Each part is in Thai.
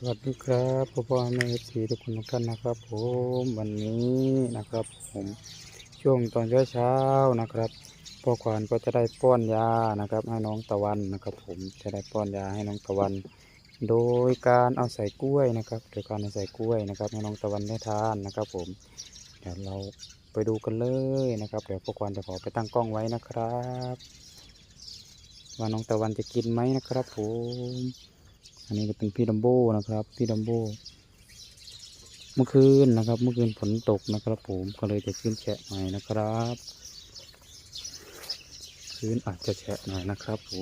สวัสดีครับพ่อพ่อแม่เอฟซีทุกคนทุกท่านนะครับ ผมวันนี้นะครับ ผมช่วงตอนเช้าๆนะครับพ่อควานก็จะได้ป้อนยานะครับ ให้น้องตะวันนะครับ ผมจะได้ป้อนยาให้น้องตะวัน โดยการเอาใส่กล้วยนะครับ โดยการเอาใส่กล้วยนะครับ ให้น้องตะวันได้ทานนะครับ ผม เดี๋ยวเราไปดูกันเลยนะครับ เดี๋ยวพ่อควานจะขอไปตั้งกล้องไว้นะครับ ว่าน้องตะวันจะกินไหมนะครับ ผม อันนี้ก็เป็นพี่ดัมโบ้นะครับ พี่ดัมโบ้เมื่อคืนนะครับ เมื่อคืนฝนตกนะครับผมก็เลยจะขึ้นแฉะหน่อยนะครับพื้นอาจจะแฉะหน่อยนะครับผ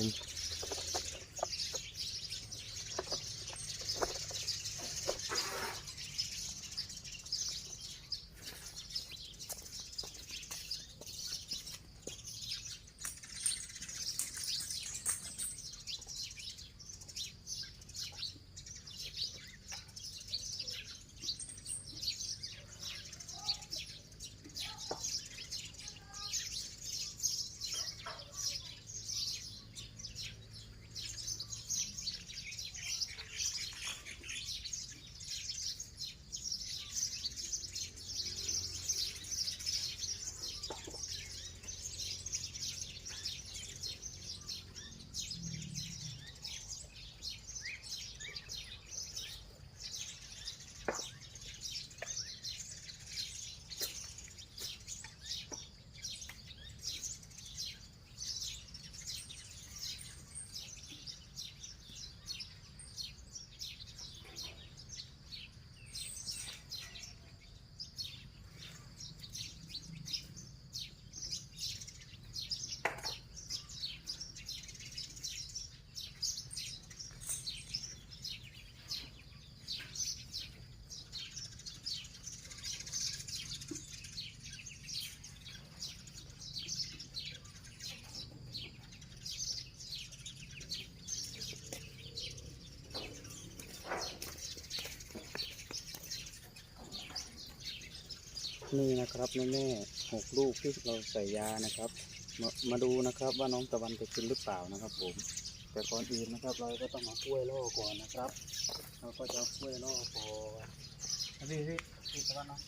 ม นี่นะครับแม่แม่ๆหกลูกที่เราใส่ยานะครับ มามาดูนะครับว่าน้องตะวันจะกินหรือเปล่านะครับ ผม แต่ก่อนอื่นนะครับ เราก็ต้องมากล้วยล่อก่อนนะครับ เราก็จะเอากล้วยล่อก่อนนี่พี่พี่ตะวันเนาะ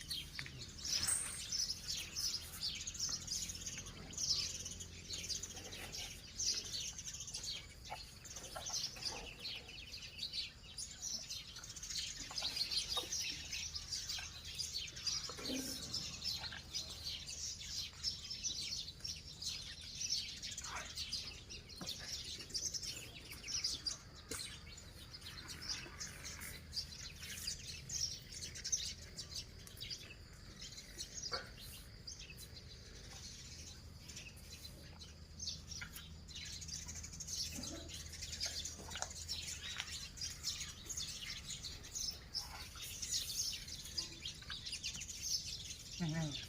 Right.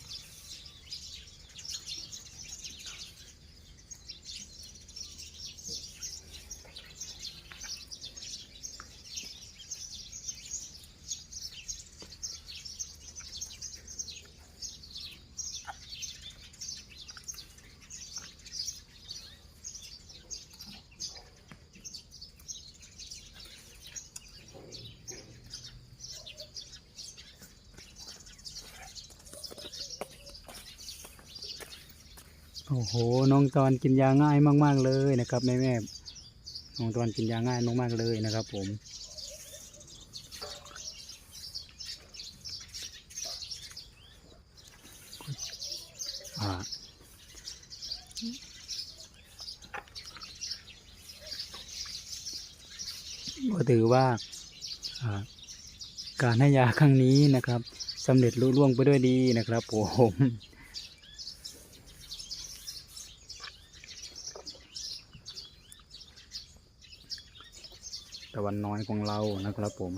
โอ้โห น้องตอนกินยาง่ายมาก ๆ เลยนะครับแม่แม่น้องตอนกินยาง่ายมาก ๆ เลยนะครับ ผมอ่าก็ถือว่าอ่าการให้ยาครั้งนี้นะครับสำเร็จลุล่วงไปด้วยดีนะครับผมะวันน้อยของเรานะครับผม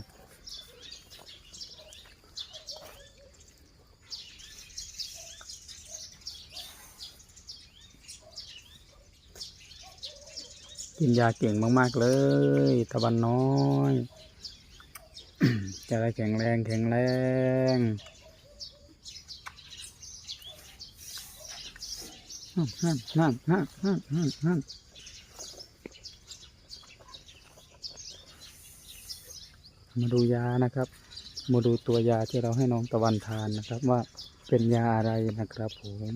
กินยาเก่งมากๆเลยตะวันน้อยจะได้แข็งแรงแข็งแรงนั่นนั่นนั่นนั่นนั่นนั่น มาดูยานะครับ มาดูตัวยาที่เราให้น้องตะวันทานนะครับว่าเป็นยาอะไรนะครับผม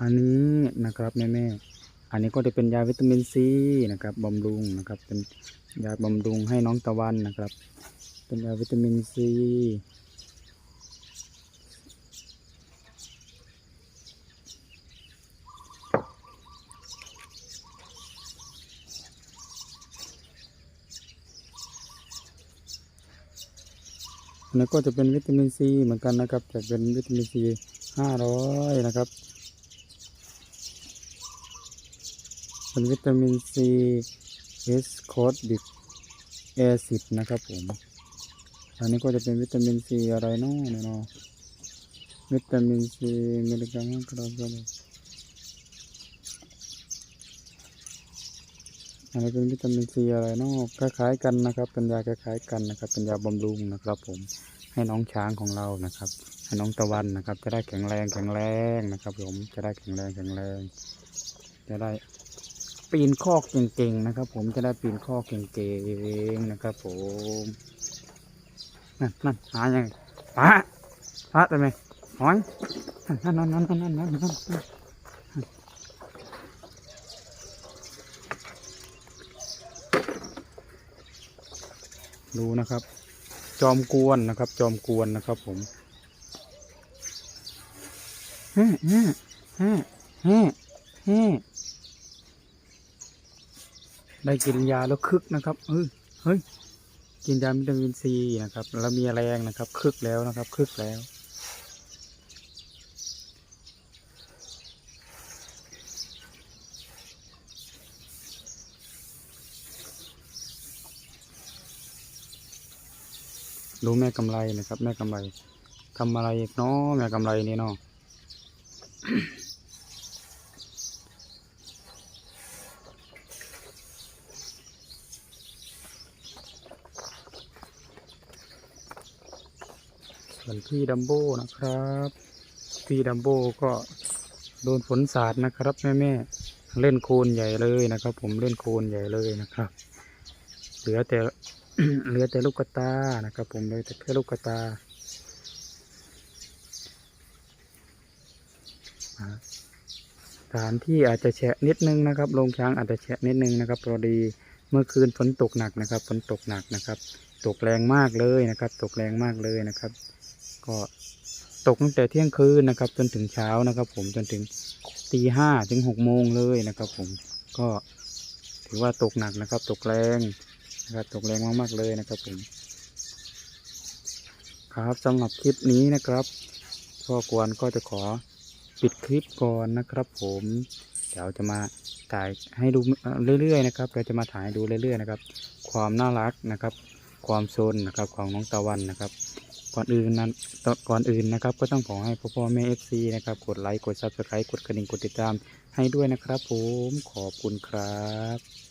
อันนี้นะครับแม่แม่ๆอันนี้ก็จะเป็นยาวิตามินซีนะครับบำรุงนะครับ เป็นยาบำรุงให้น้องตะวันนะครับ เป็นยาวิตามินซี อันนี้ก็จะเป็นวิตามินซีเหมือนกันนะครับแต่เป็นวิตามินซีห้าร้อยนะครับ เป็นวิตามินซีเอสโคดดิกแอซิดนะครับผม อันนี้ก็จะเป็นวิตามินซีอะไรเนาะเนี่ยเนาะวิตามินซีมิลลิกรัมกรัมกรัม อันนี้เป็นวิตามินซีอะไรเนาะคล้ายๆกันนะครับ เป็นยาคล้ายๆกันนะครับ เป็นยาบำรุงนะครับ ผมให้น้องช้างของเรานะครับให้น้องตะวันนะครับ จะได้แข็งแรงแข็งแรงนะครับ ผมจะได้แข็งแรงแข็งแรง จะได้ปีนคอกเก่งๆนะครับ ผมจะได้ปีนคอกเก่งๆนะครับ ผมนั่นนั่นหายังไงปะปะทำไมหอยนั่นนั่นนั่นนั่นนั่นนั่นนั่น ดูนะครับ จอมกวนนะครับ จอมกวนนะครับผมเฮ้เฮ้เฮ้เฮ้เฮ้ได้กินยาแล้วคึกนะครับเฮ้ยเฮ้ยกินยาวิตามินซีนะครับ แล้วมีแรงนะครับ คึกแล้วนะครับ คึกแล้ว ดูแม่กำไรนะครับ แม่กำไรทำอะไรอีกเนาะแม่กำไรนี่เนาะส่วนพี่ดัมโบ้นะครับพี่ดัมโบ้ก็โดนฝนสาดนะครับ แม่แม่ๆเล่นโคลนใหญ่เลยนะครับ ผมเล่นโคลนใหญ่เลยนะครับ เหลือแต่ เหลือแต่ลูกกระตานะครับ ผมเหลือแต่แค่ลูกกระตาอ่าสถานที่อาจจะแฉะนิดนึงนะครับโรงช้างอาจจะแฉะนิดนึงนะครับพอดีเมื่อคืนฝนตกหนักนะครับฝนตกหนักนะครับ ตกแรงมากเลยนะครับ ตกแรงมากเลยนะครับ ก็ตกตั้งแต่เที่ยงคืนนะครับ จนถึงเช้านะครับ ผมจนถึงตีห้าถึงหกโมงเลยนะครับ ผมก็ถือว่าตกหนักนะครับ ตกแรง นะครับตกแรงมากๆเลยนะครับผมครับสำหรับคลิปนี้นะครับพ่อกวนก็จะขอปิดคลิปก่อนนะครับ ผมเดี๋ยวจะมาถ่ายให้ดูเรื่อยๆนะครับ เราจะมาถ่ายดูเรื่อยๆนะครับ ความน่ารักนะครับ ความโซนนะครับของน้องตะวันนะครับ ก่อนอื่นนั้นก่อนอื่นนะครับ ก็ต้องขอให้พ่อพ่อแม่เอฟซีนะครับกดไลค์กดซับสไครต์กดกระดิ่งกดติดตามให้ด้วยนะครับ ผมขอบคุณครับ